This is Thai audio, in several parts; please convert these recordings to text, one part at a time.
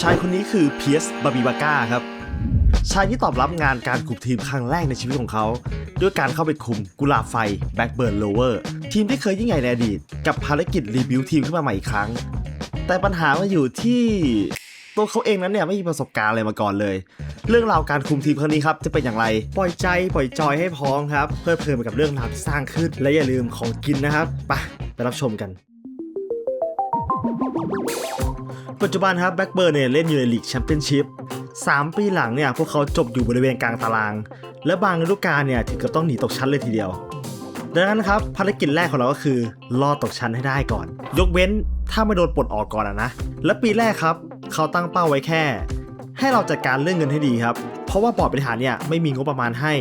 ชายคนนี้คือเพียสบาบิบาก้าครับ ชายที่ตอบรับงานการคุมทีมครั้งแรกในชีวิตของเขา ด้วยการเข้าไปคุมกุลาไฟแบ็กเบิร์นโลเวอร์ทีมที่เคยยิ่งใหญ่ในอดีต กับภารกิจรีบิวทีมขึ้นมาใหม่อีกครั้ง แต่ปัญหามาอยู่ที่ตัวเขาเองนั้นเนี่ยไม่มีประสบการณ์อะไรมาก่อนเลย เรื่องราวการคุมทีมครั้งนี้ครับจะเป็นอย่างไร ปล่อยใจปล่อยจอยให้พร้อมครับ เพลิดเพลินไปกับเรื่องราวที่สร้างขึ้น และอย่าลืมของกินนะครับไปไปรับชมกัน ปัจจุบันครับแบ็กเบิร์นเนี่ยเล่นอยู่ในลีกแชมเปี้ยนชิพ3 ปีหลังเนี่ยพวกเขาจบอยู่บริเวณกลางตาราง และบางฤดูกาลเนี่ยถึงกับต้องหนีตกชั้นเลยทีเดียว ดังนั้นครับภารกิจแรกของเราก็คือรอดตกชั้นให้ได้ก่อน ยกเว้นถ้าไม่โดนปลดออกก่อนอะนะ และปีแรกครับเขาตั้งเป้าไว้แค่ ให้เราจัดการเรื่องเงินให้ดีครับ เพราะว่าบอร์ดบริหารเนี่ยไม่มีงบประมาณให้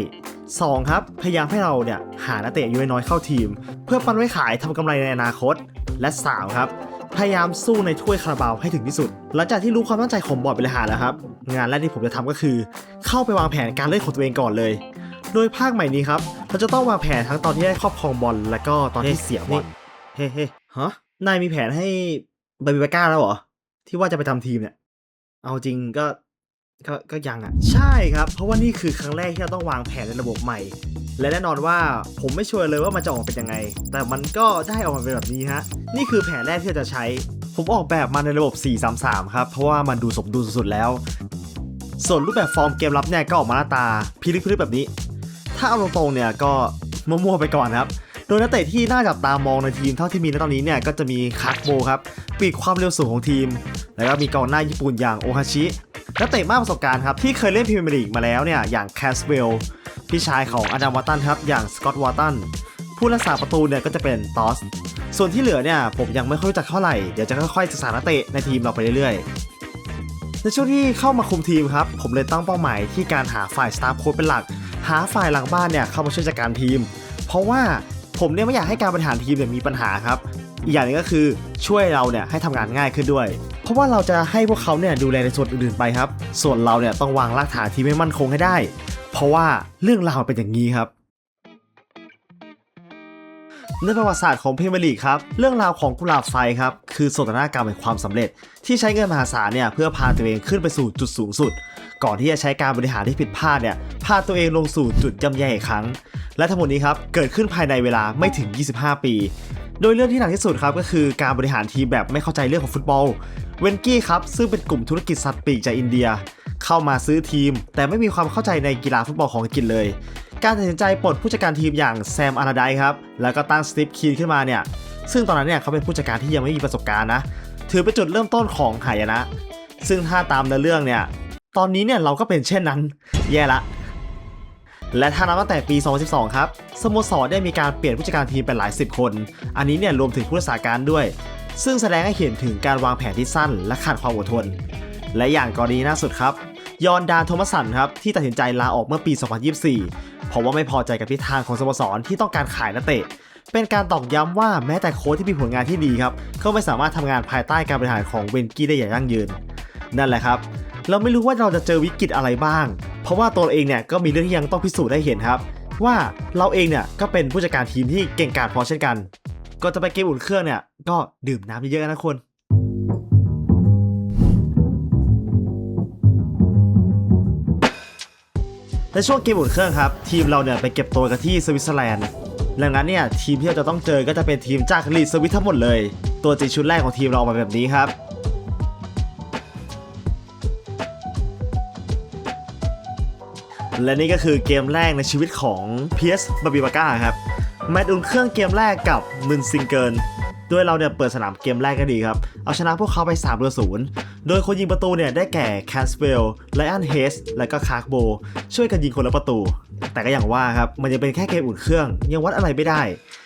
2. ครับ พยายามให้เราเนี่ยหานักเตะอายุน้อยเข้าทีม เพื่อปันไว้ขายทำกำไรในอนาคต และ 3 ครับ พยายามสู้ในถ้วยคาราบาวให้ถึงที่สุด หลังจากที่รู้ความตั้งใจของบอร์ดบริหารแล้วครับ งานแรกที่ผมจะทำก็คือ เข้าไปวางแผนการเล่นของตัวเองก่อนเลย โดยภาคใหม่นี้ครับเราจะต้องวางแผนทั้งตอนที่ได้ครอบครองบอลและก็ตอนที่เสียบอลเฮ้เฮ้ฮะนายมีแผนให้บาบิบาก้าแล้วเหรอที่ว่าจะไปทำทีมเนี่ยเอาจริงก็ ก็ก็ยังอะ ใช่ครับ เพราะว่านี่คือครั้งแรกที่เราต้องวางแผนในระบบใหม่ และแน่นอนว่าผมไม่ชัวร์เลยว่ามันจะออกมาเป็นยังไง แต่มันก็ได้ออกมาเป็นแบบนี้ฮะ นี่คือแผนแรกที่จะใช้ ผมออกแบบมาในระบบ 433 ครับ เพราะว่ามันดูสมดุลสุดๆแล้ว ส่วนรูปแบบฟอร์มเกมรับเนี่ยก็ออกมาหน้าตาพิลึกพิลึกแบบนี้ ถ้าเอาตรงๆเนี่ยก็มั่วๆไปก่อนครับโดยนักเตะที่น่าจับตามองในทีมเท่าที่มีในตอนนี้เนี่ยก็จะมีคาร์โบครับปีกความเร็วสูงของทีม แล้วก็มีกองหน้าญี่ปุ่นอย่างโอฮาชิ นักเตะมากประสบการณ์ครับ ที่เคยเล่นพรีเมียร์ลีกมาแล้วเนี่ย อย่างแคสเวลพี่ชายของอดัมวัตตันครับ อย่างสกอตต์วัตตันผู้รักษาประตูเนี่ยก็จะเป็นตอส ส่วนที่เหลือเนี่ยผมยังไม่ค่อยรู้จักเท่าไหร่ เดี๋ยวจะค่อยๆศึกษานักเตะในทีมเราไปเรื่อยๆ ในช่วงที่เข้ามาคุมทีมครับ ผมเลยตั้งเป้าหมายที่การหาฝ่ายสตาฟโค้ชเป็นหลัก หาฝ่ายหลังบ้านเนี่ยเข้ามาช่วยจัดการทีม เพราะว่าผมเนี่ยไม่อยากให้การบริหารทีมเนี่ยมีปัญหาครับ อีกอย่างหนึงก็คือช่วยเราเนี่ยให้ทำงานง่ายขึ้นด้วย เพราะว่าเราจะให้พวกเขาเนี่ยดูแลในส่วนอื่นๆไปครับ ส่วนเราเนี่ยต้องวางรากฐานที่ไม่มั่นคงให้ได้ เพราะว่าเรื่องราวเป็นอย่างนี้ครับในประวัติศาสตร์ของเพรีเมลีกครับ เรื่องราวของกุหลาบไฟครับ คือโศกนากรรมแห่งความสำเร็จ ที่ใช้เงินมหาศาลเนี่ยเพื่อพาตัวเองขึ้นไปสู่จุดสูงสุด ก่อนที่จะใช้การบริหารที่ผิดพลาดเนี่ยพาตัวเองลงสู่จุดย่ำแย่อีกครั้ง และทั้งหมดนี้ครับเกิดขึ้นภายในเวลาไม่ถึง 25 ปี โดยเรื่องที่หนักที่สุดครับก็คือการบริหารทีมแบบไม่เข้าใจเรื่องของฟุตบอล เวนกี้ครับซึ่งเป็นกลุ่มธุรกิจสัตว์ปีกจากอินเดีย เข้ามาซื้อทีม แต่ไม่มีความเข้าใจในกีฬาฟุตบอลของอังกฤษเลย การตัดสินใจปลดผู้จัดการทีมอย่างแซมอาราไดครับแล้วก็ตั้งสตีฟคีนขึ้นมาเนี่ยซึ่งตอนนั้นเนี่ยเขาเป็นผู้จัดการที่ยังไม่มีประสบการณ์นะถือเป็นจุดเริ่มต้นของหายนะ ซึ่งถ้าตามในเรื่องเนี่ย ตอนนี้เนี่ยเราก็เป็นเช่นนั้น แย่ละ และถ้านับตั้งแต่ปี 2012 ครับ สโมสรได้มีการเปลี่ยนผู้จัดการทีมเป็นหลายสิบคน อันนี้เนี่ยรวมถึงผู้รักษาการด้วย ซึ่งแสดงให้เห็นถึงการวางแผนที่สั้นและขาดความอดทน และอย่างกรณีล่าสุดครับยอนดานโทมัสสันครับที่ตัดสินใจลาออกเมื่อปี 2024 เพราะว่าไม่พอใจกับทิศทางของสโมสรที่ต้องการขายนักเตะ เป็นการตอกย้ำว่าแม้แต่โค้ชที่มีผลงานที่ดีครับก็ไม่สามารถทำงานภายใต้การบริหารของเวนกี้ได้อย่างยั่งยืน นั่นแหละครับ เราไม่รู้ว่าเราจะเจอวิกฤตอะไรบ้าง เพราะว่าตัวเองเนี่ยก็มีเรื่องที่ยังต้องพิสูจน์ได้เห็นครับ ว่าเราเองเนี่ยก็เป็นผู้จัดการทีมที่เก่งกาจพอเช่นกันก่อนจะไปเกมอุ่นเครื่องเนี่ยก็ดื่มน้ำเยอะๆนะคุณในช่วงเกมอุ่นเครื่องครับ ทีมเราเนี่ยไปเก็บตัวกันที่สวิตเซอร์แลนด์ดังนั้นเนี่ยทีมที่เราจะต้องเจอก็จะเป็นทีมจากลีดสวิตทั้งหมดเลย ตัวจริงชุดแรกของทีมเราออกมาแบบนี้ครับ และนี่ก็คือเกมแรกในชีวิตของเพียสบาบิบาก้าครับแมตช์อุ่นเครื่องเกมแรกกับมึนซิงเกิลด้วยเราเนี่ยเปิดสนามเกมแรกก็ดีครับ เอาชนะพวกเขาไป3ต่อ0โดยคนยิงประตูเนี่ยได้แก่แคสเวลไลอันเฮสและก็คาร์กโบ ช่วยกันยิงคนละประตู แต่ก็อย่างว่าครับ มันยังเป็นแค่เกมอุ่นเครื่อง ยังวัดอะไรไม่ได้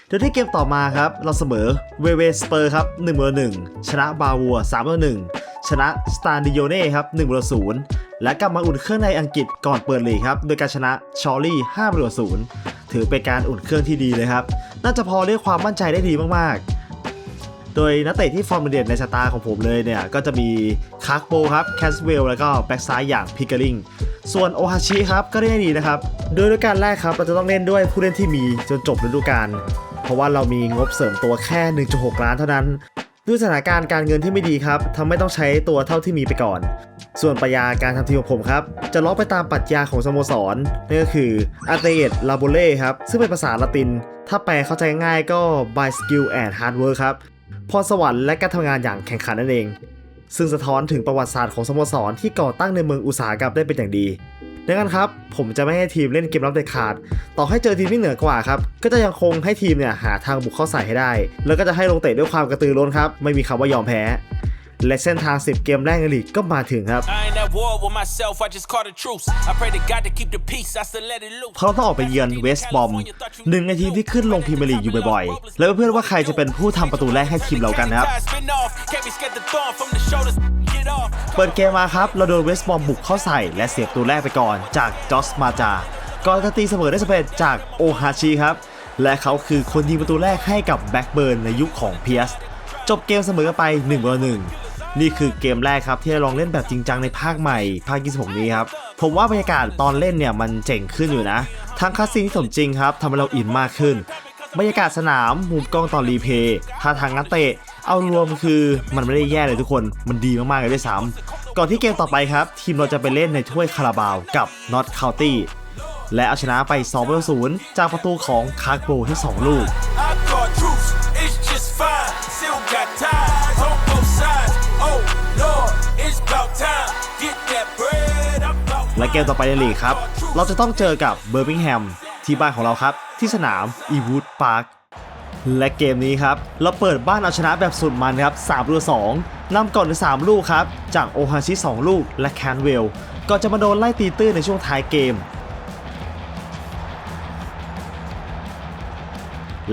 โดยที่เกมต่อมาครับ เราเสมอเวเวสเปอร์ครับ1ต่อ1ชนะบาวัว3ต่อ1 ชนะสตาร์ดิโยเน่ครับ1ต่อ0และกลับมาอุ่นเครื่องในอังกฤษก่อนเปิดลีกครับโดยการชนะชอลลี่5ต่อ0ถือเป็นการอุ่นเครื่องที่ดีเลยครับ น่าจะพอเรียกความมั่นใจได้ดีมากๆ โดยนักเตะที่ฟอร์มเด่นในสตาร์ของผมเลยเนี่ย ก็จะมีคาร์กโบครับแคสเวลแล้วก็แบ็กซ้ายอย่างพิกเกอริงส่วนโอฮาชิครับก็ได้ดีนะครับ โดยฤดูกาลแรกครับเราจะต้องเล่นด้วยผู้เล่นที่มีจนจบฤดูกาลเพราะว่าเรามีงบเสริมตัวแค่ 1.6 ล้านเท่านั้น ด้วยสถานการณ์การเงินที่ไม่ดีครับทำให้ต้องใช้ตัวเท่าที่มีไปก่อน ส่วนปรัชญาการทำทีมของผมครับ จะล้อไปตามปรัชญาของสโมสรนั่นก็คือ a t e et labore ครับ ซึ่งเป็นภาษาละติน ถ้าแปลเข้าใจง่ายก็ by skill and hard work ครับพรสวรรค์และการทำงานอย่างแข่งขันนั่นเอง ซึ่งสะท้อนถึงประวัติศาสตร์ของสโมสรที่ก่อตั้งในเมืองอุตสาหกรรมได้เป็นอย่างดี ดังนั้นครับผมจะไม่ให้ทีมเล่นเกมรับเด็ดขาด ต่อให้เจอทีมที่เหนือกว่าครับก็จะยังคงให้ทีมเนี่ยหาทางบุกเข้าใส่ให้ได้ แล้วก็จะให้ลงเตะด้วยความกระตือรือร้นครับไม่มีคำว่ายอมแพ้และเส้นทาง 10 เกมแรกในลีกก็มาถึงครับ I ain't at war with myself, I just called a truce. I pray to God to keep the peace, I still let it loose. เพราะเราต้องออกไปเยือนเวสต์บอมหนึ่งในทีมที่ขึ้นลงพรีเมียร์ลีกอยู่บ่อยๆ แล้วเพื่อนๆว่าใครจะเป็นผู้ทำประตูแรกให้ทีมเรากันนะครับ เปิดเกมมาครับเราโดนเวสบอมบุกเข้าใส่และเสียบตัวแรกไปก่อนจากจอสมาจาก่อนจะตีเสมอได้สำเร็จจากโอฮาชิครับ และเขาคือคนยิงประตูแรกให้กับแบ็กเบิร์นในยุคของเพียสจบเกมเสมอกันไป1ต่อ1นี่คือเกมแรกครับที่ได้ลองเล่นแบบจริงจังในภาคใหม่ภาค 26 นี้ครับ ผมว่าบรรยากาศตอนเล่นเนี่ยมันเจ๋งขึ้นอยู่นะทั้งคัสซีนที่สมจริงครับทำให้เราอินมากขึ้น บรรยากาศสนามมุมกล้องตอนรีเพย์ท่าทางนักเตะ เอารวมคือมันไม่ได้แย่เลยทุกคน มันดีมากๆเลยด้วยซ้ำก่อนที่เกมต่อไปครับ ทีมเราจะไปเล่นในถ้วยคาราบาวกับนอตคาวตี้และเอาชนะไป2ต่อ0จากประตูของคาร์โกที่ 2 ลูก และเกมต่อไปในลีกครับ เราจะต้องเจอกับเบอร์มิงแฮมที่บ้านของเราครับ ที่สนามอีวูดพาร์ค และเกมนี้ครับ เราเปิดบ้านเอาชนะแบบสุดมันครับ3ลูก2นำก่อนถึง3ลูกครับ จากโอฮาชิ 2 ลูกและแคนเวลก่อนจะมาโดนไล่ตีตื้นในช่วงท้ายเกม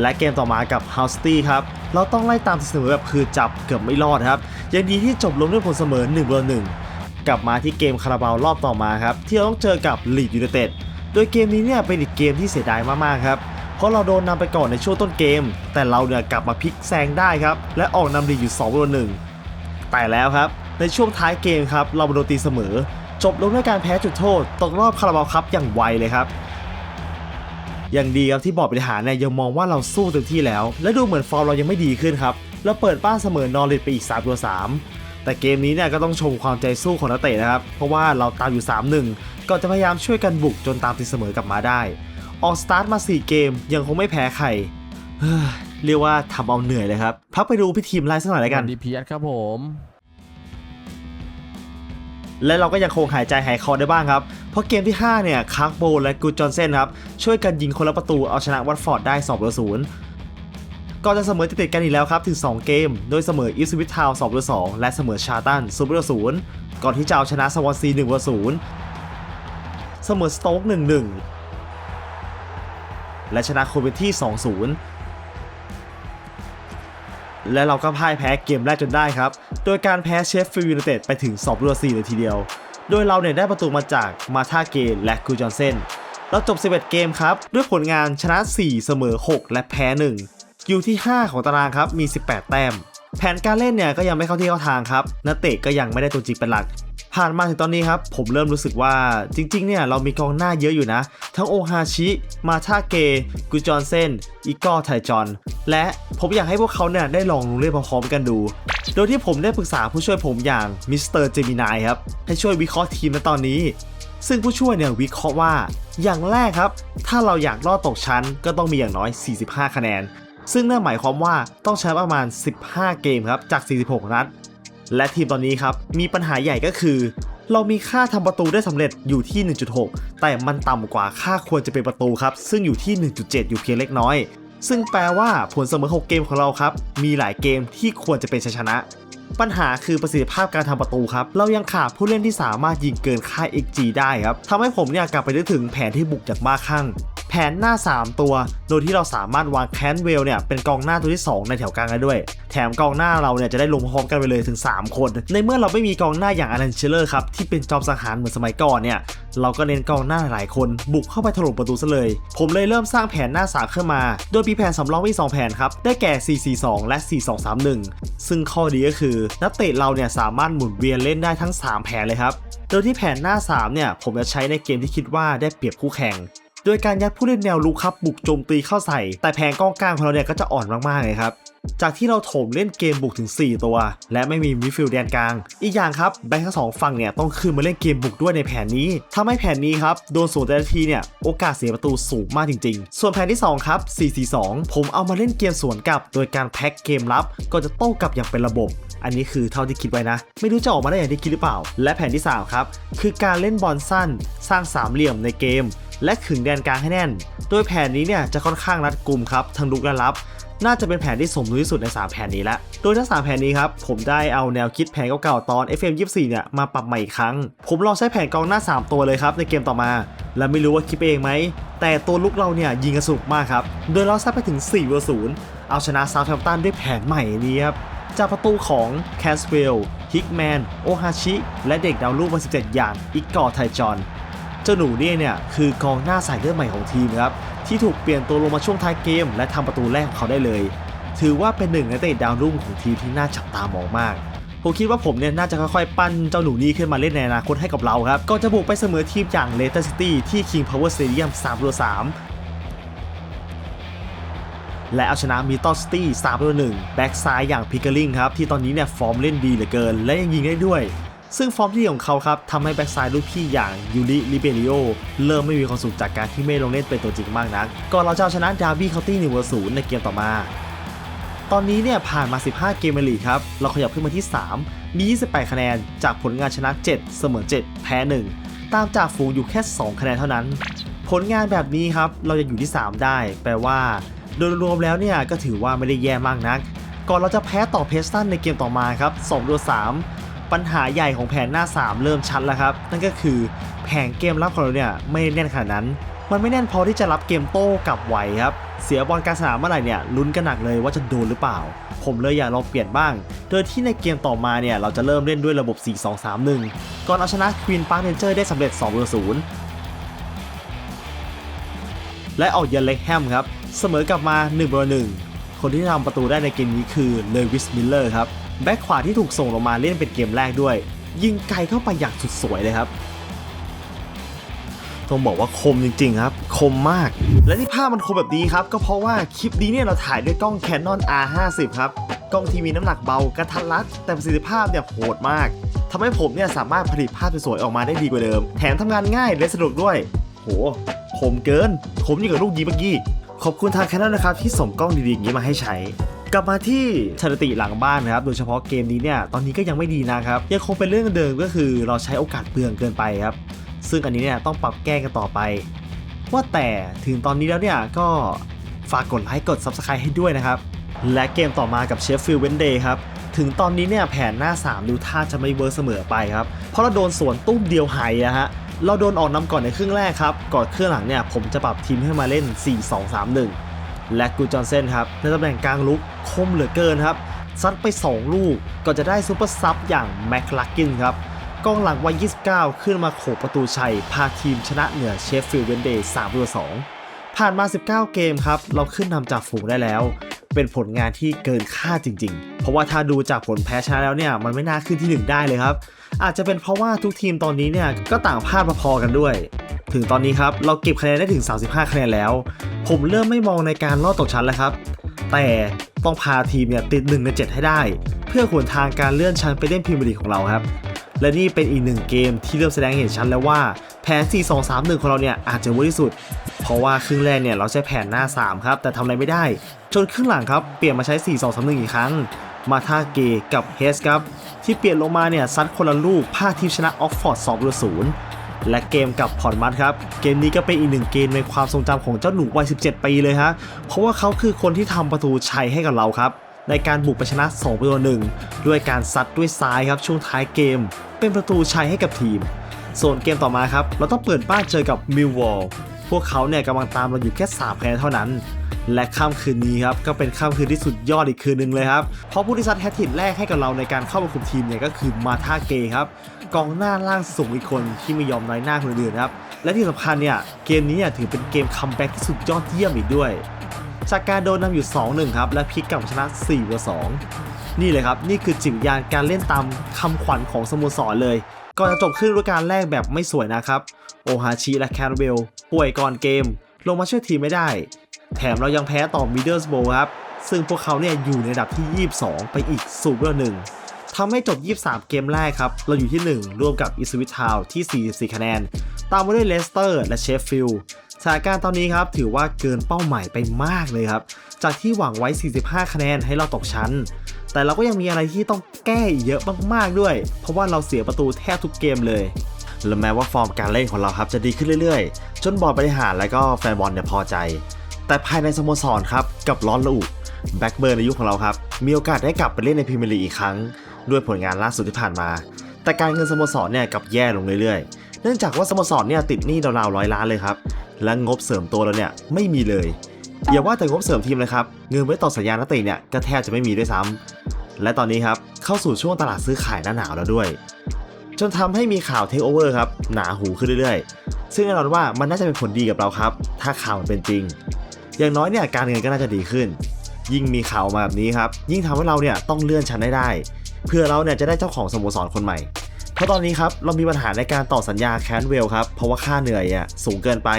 และเกมต่อมากับ h o u s t y ครับ เราต้องไล่ตามเสมอแบบคือจับเกือบไม่รอดครับ ยังดีที่จบลงด้วยผลเสมอ1ต่อ1กลับมาที่เกมคาราบาวรอบต่อมาครับ ที่เราต้องเจอกับลีดยู i นเต็ดโดยเกมนี้เนี่ยเป็นอีกเกมที่เสียดายมากๆครับ เพราะเราโดนนำไปก่อนในช่วงต้นเกม แต่เราเนี่ยกลับมาพลิกแซงได้ครับ และออกนำลีอยู่2ต่อ1แต่แล้วครับ ในช่วงท้ายเกมครับ เราโดนตีเสมอ จบลงด้วยการแพ้จุดโทษ ตกรอบคาราบาวครับอย่างไวเลยครับ อย่างดีครับที่บอร์ดบริหารเนี่ยยังมองว่าเราสู้เต็มที่แล้ว และดูเหมือนฟอร์มเรายังไม่ดีขึ้นครับเราเปิดบ้านเสมอนอริดไปอีก3ตัว3แต่เกมนี้เนี่ยก็ต้องชมความใจสู้ของนักเตะนะครับ เพราะว่าเราตามอยู่ 3-1ก่อนจะพยายามช่วยกันบุกจนตามตีเสมอกลับมาได้ ออกสตาร์ทมา 4 เกมยังคงไม่แพ้ใครเฮ้ยเรียกว่าทำเอาเหนื่อยเลยครับพักไปดูพี่ทีมไล่สักหน่อยแล้วกันดีพีเอสครับผม และเราก็ยังคงหายใจหายคอได้บ้างครับ เพราะเกมที่ 5 เนี่ยคาร์กโบและกูดจอห์นเซนครับ ช่วยกันยิงคนละประตูเอาชนะวัตฟอร์ดได้2ต่อ0ก่อนจะเสมอติดๆกันอีกแล้วครับ ถึง 2 เกม โดยเสมออิสวิททาว2ต่อ2และเสมอชาร์ตัน0ต่อ0ก่อนที่จะเอาชนะสวอนซี1ต่อ0เสมอสโต๊ก1-1 และชนะโคเวนที่ 2-0 และเราก็พ่ายแพ้เกมแรกจนได้ครับ โดยการแพ้เชฟฟิลด์ยูไนเต็ดไปถึง2ประตู4เลยทีเดียว โดยเราเนี่ยได้ประตูมาจากมาธาเกนและกูจอนเซนเราจบ 11 เกมครับ ด้วยผลงานชนะ 4 เสมอ 6 และแพ้ 1 อยู่ที่ 5 ของตารางครับมี 18 แต้ม แผนการเล่นเนี่ยก็ยังไม่เข้าที่เข้าทางครับนักเตะก็ยังไม่ได้ตัวจริงเป็นหลัก ผ่านมาถึงตอนนี้ครับ ผมเริ่มรู้สึกว่าจริง ๆ เนี่ย เรามีกองหน้าเยอะอยู่นะ ทั้งโอฮาชิ มาธาเก กุจอนเซนอีกอไทจอน และผมอยากให้พวกเขาเนี่ยได้ลองลงเล่นพร้อมๆกันดู โดยที่ผมได้ปรึกษาผู้ช่วยผมอย่างมิสเตอร์เจมินายครับ ให้ช่วยวิเคราะห์ทีมในตอนนี้ ซึ่งผู้ช่วยเนี่ยวิเคราะห์ว่า อย่างแรกครับ ถ้าเราอยากรอดตกชั้นก็ต้องมีอย่างน้อย 45 คะแนน ซึ่งนั่นหมายความว่าต้องใช้ประมาณ 15 เกมครับจาก 46 นัด และทีมตอนนี้ครับมีปัญหาใหญ่ก็คือ เรามีค่าทำประตูได้สำเร็จอยู่ที่ 1.6 แต่มันต่ำกว่าค่าควรจะเป็นประตูครับ ซึ่งอยู่ที่ 1.7 อยู่เพียงเล็กน้อย ซึ่งแปลว่าผลเสมอ 6 เกมของเราครับ มีหลายเกมที่ควรจะเป็นชัยชนะ ปัญหาคือประสิทธิภาพการทำประตูครับ เรายังขาดผู้เล่นที่สามารถยิงเกินค่า XG ได้ครับทำให้ผมเนี่ยกลับไปนึกถึงแผนที่บุกจากบ้าคลั่ง แผนหน้า 3 ตัว โดยที่เราสามารถวางแคนเวลเนี่ยเป็นกองหน้าตัวที่ 2 ในแถวกลางได้ด้วย แถมกองหน้าเราเนี่ยจะได้ลงพร้อมกันไปเลยถึง 3 คน ในเมื่อเราไม่มีกองหน้าอย่างอลันเชลเลอร์ครับที่เป็นจอมสังหารเหมือนสมัยก่อนเนี่ยเราก็เน้นกองหน้าหลายคน บุกเข้าไปถล่มประตูซะเลย ผมเลยเริ่มสร้างแผนหน้า3ขึ้นมา โดยมีแผนสำรองไว้สองแผนครับ ได้แก่ 4-4-2 และ 4-2-3-1 ซึ่งข้อดีก็คือนักเตะเราเนี่ยสามารถหมุนเวียนเล่นได้ทั้ง 3 แผนเลยครับ โดยที่แผนหน้า 3 เนี่ย ผมจะใช้ในเกมที่คิดว่าได้เปรียบคู่แข่ง โดยการยัดผู้เล่นแนวลุกครับบุกโจมตีเข้าใส่ แต่แผงกองกลางของเราเนี่ยก็จะอ่อนมากๆเลยครับ จากที่เราโถมเล่นเกมบุกถึง 4 ตัว และไม่มีมิดฟิลด์แดนกลาง อีกอย่างครับแบ็คทั้งสองฝั่งเนี่ยต้องขึ้นมาเล่นเกมบุกด้วยในแผนนี้ทำให้แผนนี้ครับโดนสวนแต่ละทีเนี่ยโอกาสเสียประตูสูงมากจริง ๆ ส่วนแผนที่ 2 ครับ 442 ผมเอามาเล่นเกมสวนกลับ โดยการแพ็คเกมรับก็จะโต้กลับอย่างเป็นระบบ อันนี้คือเท่าที่คิดไว้นะ ไม่รู้จะออกมาได้อย่างที่คิดหรือเปล่า และแผนที่ 3 ครับ คือการเล่นบอลสั้น สร้างสามเหลี่ยมในเกม และขึงแดนกลางให้แน่น โดยแผนนี้เนี่ยจะค่อนข้างรัดกุมครับทั้งลุกและรับ น่าจะเป็นแผนที่สมดุลที่สุดใน 3 แผนนี้แล้ว โดยทั้ง3แผนนี้ครับ ผมได้เอาแนวคิดแผนเก่าๆตอน FM 24 เนี่ยมาปรับใหม่อีกครั้ง ผมลองใช้แผนกองหน้า 3 ตัวเลยครับในเกมต่อมา และไม่รู้ว่าคิดเองไหม แต่ตัวลุกเราเนี่ยยิงกระสุกมากครับ โดยเราซัดไปถึง4วัวศูนย์เอาชนะซา u t แ a มตันด้วยแผนใหม่นี้ครับจากประตูของแคสเวล ฮิกแมน โอฮาชิ และเด็กดาวรุ่งวัย17 อย่าง อิกกอร์ไทจอน เจ้าหนูเนี่ยเนี่ยคือกองหน้าสายเลือดใหม่ของทีมครับที่ถูกเปลี่ยนตัวลงมาช่วงท้ายเกม และทำประตูแรกของเขาได้เลย ถือว่าเป็นหนึ่งในเตะดาวรุ่งของทีมที่น่าจับตามองมากผมคิดว่าผมเนี่ยน่าจะค่อยๆ ปั้นเจ้าหนูนี้ขึ้นมาเล่นในอนาคตให้กับเราครับก็จะบุกไปเสมอทีมอย่างเลสเตอร์ซิตี้ที่ King Power Stadium 3ตัว3และเอาชนะมีตอสตี้3ตัว1แบ็กซ้ายอย่างพิกเกอร์ลิงครับ ที่ตอนนี้เนี่ยฟอร์มเล่นดีเหลือเกิน และยังยิงได้ด้วย ซึ่งฟอร์มที่ดีของเขาครับทำให้แบ็กซ้ายลูกพี่อย่างยูริลิเบริโอเริ่มไม่มีความสุขจากการที่ไม่ลงเล่นเป็นตัวจริงมากนัก ก่อนเราจะเอาชนะดาร์บี้เคานตี้1 0ในเกมต่อมา ตอนนี้เนี่ยผ่านมา 15 เกมในลีครับ เราขยับขึ้นมาที่ 3 มี 28 คะแนน จากผลงานชนะ 7 เสมอ 7 แพ้ 1 ตามจากฝูงอยู่แค่ 2 คะแนนเท่านั้น ผลงานแบบนี้ครับเราจะอยู่ที่ 3 ได้ แปลว่า โดยรวมแล้วเนี่ยก็ถือว่าไม่ได้แย่มากนัก ก่อนเราจะแพ้ต่อเพสตันในเกมต่อมาครับ2ตัว3 ปัญหาใหญ่ของแผนหน้า 3 เริ่มชัดแล้วครับ นั่นก็คือแผงเกมรับของเราเนี่ยไม่แน่นขนาดนั้น มันไม่แน่นพอที่จะรับเกมโต้กลับไหวครับ เสียบอลกลารสนามเมื่อไหร่เนี่ยลุ้นกันหนักเลยว่าจะโดนหรือเปล่า ผมเลยอยากลองเปลี่ยนบ้าง โดยที่ในเกมต่อมาเนี่ยเราจะเริ่มเล่นด้วยระบบ 4-2-3-1 ก่อนเอาชนะควีนปาร์ k เ a นเจอร์ได้สำเร็จ2 0และออกเยันเล็กแฮมครับ เสมอกลับมา1-1คนที่ทำประตูได้ในเกมนี้คือเลวิสมิลเลอร์ครับ แบ็คขวาที่ถูกส่งลงมาเล่นเป็นเกมแรกด้วย ยิงไกลเข้าไปอย่างสุดสวยเลยครับต้องบอกว่าคมจริงๆครับ คมมาก และที่ภาพมันคมแบบนี้ครับ ก็เพราะว่าคลิปนี้เนี่ยเราถ่ายด้วยกล้อง Canon R50 ครับ กล้องที่มีน้ำหนักเบากระทัดรัด แต่ประสิทธิภาพเนี่ยโหดมากทำให้ผมเนี่ยสามารถผลิตภาพสวยๆออกมาได้ดีกว่าเดิม แถมทำงานง่ายและสะดวกด้วย โหคมเกินคมยิ่งกว่าลูกยิงเมื่อกี้ขอบคุณทาง Canon นะครับที่ส่งกล้องดีๆอย่างนี้มาให้ใช้ กลับมาที่สถิติหลังบ้านนะครับ โดยเฉพาะเกมนี้เนี่ย ตอนนี้ก็ยังไม่ดีนะครับ ยังคงเป็นเรื่องเดิมก็คือเราใช้โอกาสเปลืองเกินไปครับ ซึ่งอันนี้เนี่ยต้องปรับแก้กันต่อไป ว่าแต่ถึงตอนนี้แล้วเนี่ยก็ฝากกดไลค์กด Subscribe ให้ด้วยนะครับ และเกมต่อมากับเชฟฟิลด์เวนเดย์ครับถึงตอนนี้เนี่ยแผนหน้า 3 ดูท่าจะไม่เวิร์กเสมอไปครับ เพราะเราโดนสวนตุ้มเดียวหายอะฮะเราโดนออกนำก่อนในครึ่งแรกครับ ก่อนครึ่งหลังเนี่ยผมจะปรับทีมให้มาเล่น 4-2-3-1 และกูจอห์นเซนครับในตำแหน่งกลางลุกคมเหลือเกินครับซัดไป 2 ลูกก่อนจะได้ซูเปอร์ซับอย่างแม็กลักกินครับกองหลังวัย 29 ขึ้นมาโขกประตูชัย พาทีมชนะเหนือเชฟฟิลด์เวนเดย์3ตัว2ผ่านมา 19 เกมครับ เราขึ้นนำจากฝูงได้แล้ว เป็นผลงานที่เกินคาดจริง ๆ เพราะว่าถ้าดูจากผลแพ้ชนะแล้วเนี่ย มันไม่น่าขึ้นที่ 1 ได้เลยครับ อาจจะเป็นเพราะว่าทุกทีมตอนนี้เนี่ยก็ต่างพลาดพอๆกันด้วย ถึงตอนนี้ครับเราเก็บคะแนนได้ถึง 35 คะแนนแล้ว ผมเริ่มไม่มองในการลอดตกชั้นแล้วครับ แต่ต้องพาทีมเนี่ยติด1ใน7 ให้ได้ เพื่อขวนทางการเลื่อนชั้นไปเล่นพรีเมียร์ลีกของเราครับ และนี่เป็นอีกหนึ่งเกมที่เริ่มแสดงเห็นชัดแล้วว่าแผน 4-2-3-1 ของเราเนี่ยอาจจะเวิร์ที่สุด เพราะว่าครึ่งแรกเนี่ยเราใช้แผนหน้า 3 ครับ แต่ทำอะไรไม่ได้ จนครึ่งหลังครับ เปลี่ยนมาใช้ 4-2-3-1 อีกครั้ง มาท่าเกกับเฮสครับ ที่เปลี่ยนลงมาเนี่ยซัดคนละลูกพาทีมชนะออกฟอร์ด2-0และเกมกับพอร์ตมัดครับ เกมนี้ก็เป็นอีกหนึ่งเกมในความทรงจำของเจ้าหนูวัย 17 ปีเลยฮะ เพราะว่าเขาคือคนที่ทำประตูชัยให้กับเราครับ ในการบุกไปชนะ2ประตูหนึ่งด้วยการซัดด้วยซ้ายครับช่วงท้ายเกม เป็นประตูชัยให้กับทีม ส่วนเกมต่อมาครับ เราต้องเปิดบ้านเจอกับมิลวอลพวกเขาเนี่ยกำลังตามเราอยู่แค่3คะแนนเท่านั้น และค่ำคืนนี้ครับก็เป็นค่ำคืนที่สุดยอดอีกคืนหนึ่งเลยครับ เพราะผู้ที่ซัดแฮตทริกแรกให้กับเราในการเข้ามาคุมทีมเนี่ยก็คือมาธาเกครับกองหน้าล่างสูงอีกคนที่ไม่ยอมน้อยหน้าคนอื่นครับ และที่สำคัญเนี่ยเกมนี้เนี่ยถือเป็นเกมคัมแบ็กที่สุดยอดเยี่ยมอีกด้วย จากการโดนนำอยู่ 2-1 ครับ และพลิกกลับชนะ4ต่อ2นี่เลยครับ นี่คือจิตวิญญาณการเล่นตามคำขวัญของสโมสรเลยก่อนจะจบขึ้นฤดูกาลแรกแบบไม่สวยนะครับ โอฮาชิและแคร์เวลป่วยก่อนเกม ลงมาช่วยทีมไม่ได้ แถมเรายังแพ้ต่อมิดเดิลสโบครับ ซึ่งพวกเขาเนี่ยอยู่ในระดับที่ 22 ไปอีกสูงกว่าหนึ่งทำให้จบ 23 เกมแรกครับ เราอยู่ที่ 1 ร่วมกับอิสวิททาวที่ 44 คะแนน ตามมาด้วยเลสเตอร์และเชฟฟิลด์สถานการณ์ตอนนี้ครับ ถือว่าเกินเป้าหมายไปมากเลยครับ จากที่หวังไว้ 45 คะแนนให้เราตกชั้น แต่เราก็ยังมีอะไรที่ต้องแก้เยอะมากๆด้วย เพราะว่าเราเสียประตูแทบทุกเกมเลยและแม้ว่าฟอร์มการเล่นของเราครับจะดีขึ้นเรื่อยๆ จนบอร์ดบริหารและก็แฟนบอลเนี่ยพอใจ แต่ภายในสโมสรครับกับร้อนระอุแบ็กเบิร์นในยุคของเราครับ มีโอกาสได้กลับไปเล่นในพรีเมียร์ลีกอีกครั้ง ด้วยผลงานล่าสุดที่ผ่านมา แต่การเงินสโมสรเนี่ยกับแย่ลงเรื่อยๆ เนื่องจากว่าสโมสรเนี่ยติดหนี้ราวๆร้อยล้านเลยครับ และงบเสริมตัวเราเนี่ยไม่มีเลย อย่าว่าแต่งบเสริมทีมเลยครับ เงินไว้ต่อสัญญานักเตะเนี่ยก็แทบจะไม่มีด้วยซ้ำและตอนนี้ครับเข้าสู่ช่วงตลาดซื้อขายหน้าหนาวแล้วด้วย จนทำให้มีข่าวเทคโอเวอร์ครับหนาหูขึ้นเรื่อยๆ ซึ่งแน่นอนว่ามันน่าจะเป็นผลดีกับเราครับ ถ้าข่าวมันเป็นจริง อย่างน้อยเนี่ยการเงินก็น่าจะดีขึ้น ยิ่งมีข่าวมาแบบนี้ครับ ยิ่งทำให้เราเนี่ยต้องเลื่อนชั้นได้ได้เพื่อเราเนี่ยจะได้เจ้าของสโมสรคนใหม่เพราะตอนนี้ครับเรามีปัญหาในการต่อสัญญาแคนเวลครับเพราะว่าค่าเหนื่อยอะสูงเกินไป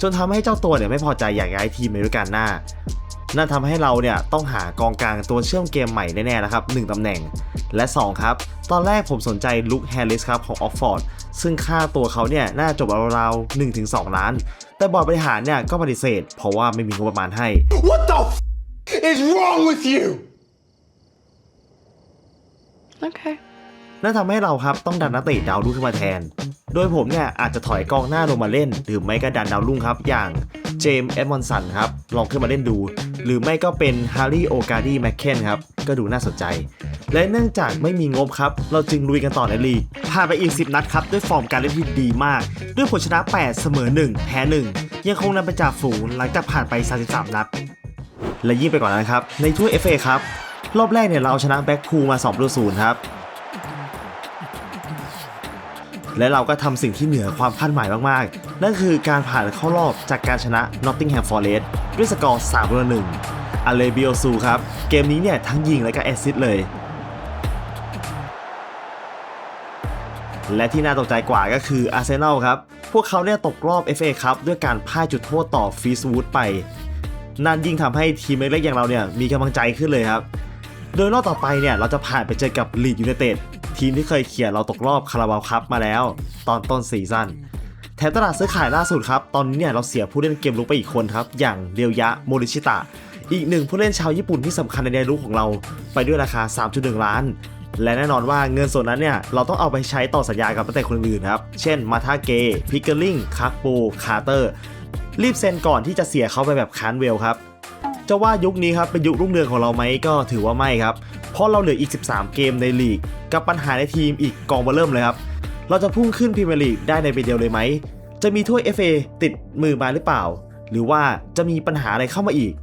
จนทำให้เจ้าตัวเนี่ยไม่พอใจอยากย้ายทีมในฤดูกาลหน้า นั่นทำให้เราเนี่ยต้องหากองกลางตัวเชื่อมเกมใหม่แน่ๆนะครับ1ตำแหน่ง และ 2 ครับ ตอนแรกผมสนใจลุคแฮร์ริสครับของออกฟอร์ด ซึ่งค่าตัวเขาเนี่ยน่าจะจบราวๆ1-2 ล้าน แต่บอร์ดบริหารเนี่ยก็ปฏิเสธ เพราะว่าไม่มีงบประมาณให้ What the f- is wrong with you? Okay. นั่นทำให้เราครับต้องดันนักเตะดาวรุ่งขึ้นมาแทน โดยผมเนี่ยอาจจะถอยกองหน้าลงมาเล่น หรือไม่ก็ดันดาวรุ่งครับอย่าง เจมส์เอ็ดมอนสันครับ ลองขึ้นมาเล่นดู หรือไม่ก็เป็นฮาร์รี่โอกาดีแมคเคนครับ ก็ดูน่าสนใจ และเนื่องจากไม่มีงบครับ เราจึงลุยกันต่อในลีกผ่านไปอีก 10 นัดครับ ด้วยฟอร์มการเล่นที่ดีมาก ด้วยผลชนะ 8 เสมอ 1 แพ้ 1 ยังคงนำไปจากฝูงหลังจากผ่านไป 33 นัด และยิ่งไปกว่านั้นครับในถ้วย FA ครับรอบแรกเนี่ยเราเอาชนะแบ็กพูลมา2ประตู0ครับ และเราก็ทำสิ่งที่เหนือความคาดหมายมากๆ นั่นคือการผ่านเข้ารอบจากการชนะ Nottingham Forest ด้วยสกอร์3ต่อ1อเลเบียซูครับ เกมนี้เนี่ยทั้งยิงและก็แอสซิสต์เลย และที่น่าตกใจกว่าก็คืออาร์เซนอลครับ พวกเขาเนี่ยตกรอบ FA ครับด้วยการพ่ายจุดโทษต่อฟีสวูดไป นั่นยิ่งทำให้ทีมเล็กๆอย่างเราเนี่ยมีกำลังใจขึ้นเลยครับ โดยรอบต่อไปเนี่ยเราจะผ่านไปเจอกับลีดยูไนเต็ด ทีมที่เคยเขี่ยเราตกรอบคาราบาวคัพมาแล้ว ตอนต้นซีซั่นแถมตลาดซื้อขายล่าสุดครับ ตอนนี้เนี่ยเราเสียผู้เล่นเกมลุกไปอีกคนครับ อย่างเรียวยะโมริชิตะ อีกหนึ่งผู้เล่นชาวญี่ปุ่นที่สำคัญในแดนลุกของเราไปด้วยราคา 3.1 ล้าน และแน่นอนว่าเงินส่วนนั้นเนี่ย เราต้องเอาไปใช้ต่อสัญญากับนักเตะคนอื่นครับ เช่นมาทาเกพิกเกอร์ลิงคักปูคาร์เตอร์ รีบเซ็นก่อนที่จะเสียเขาไปแบบคานเวลครับจะว่ายุคนี้ครับเป็นยุครุ่งเรืองของเราไหมก็ถือว่าไม่ครับ เพราะเราเหลืออีก 13 เกมในลีก กับปัญหาในทีมอีกกองเบอร์เริ่มเลยครับ เราจะพุ่งขึ้นพรีเมียร์ลีกได้ในปีเดียวเลยไหม จะมีถ้วย FA ติดมือมาหรือเปล่า หรือว่าจะมีปัญหาอะไรเข้ามาอีก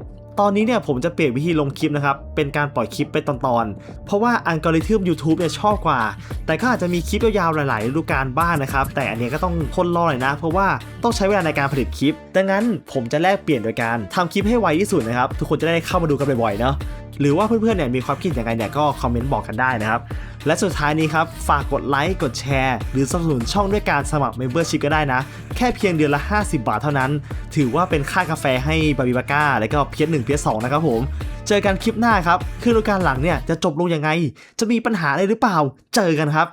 ตอนนี้เนี่ยผมจะเปลี่ยนวิธีลงคลิปนะครับ เป็นการปล่อยคลิปเป็นตอนๆ เพราะว่าอัลกอริทึม YouTube เนี่ยชอบกว่า แต่ก็อาจจะมีคลิปยาวๆหลายๆฤดูกาลบ้างนะครับ แต่อันนี้ก็ต้องทนรอหน่อยนะ เพราะว่าต้องใช้เวลาในการผลิตคลิป ดังนั้นผมจะแลกเปลี่ยนโดยการทำคลิปให้ไวที่สุดนะครับ ทุกคนจะได้เข้ามาดูกันบ่อยๆเนาะ หรือว่าเพื่อนๆเนี่ยมีความคิดอย่างไรเนี่ยก็คอมเมนต์บอกกันได้นะครับ และสุดท้ายนี้ครับ ฝากกดไลค์กดแชร์ หรือสนับสนุนช่องด้วยการสมัครเมมเบอร์ชิพก็ได้นะ แค่เพียงเดือนละ 50 บาทเท่านั้น ถือว่าเป็นค่ากาแฟให้บาบิบาก้าและก็เพียรหนึ่งเพียรสองนะครับผมเจอกันคลิปหน้าครับคือฤดูกาลหลังเนี่ยจะจบลงยังไง จะมีปัญหาอะไรหรือเปล่า เจอกันครับ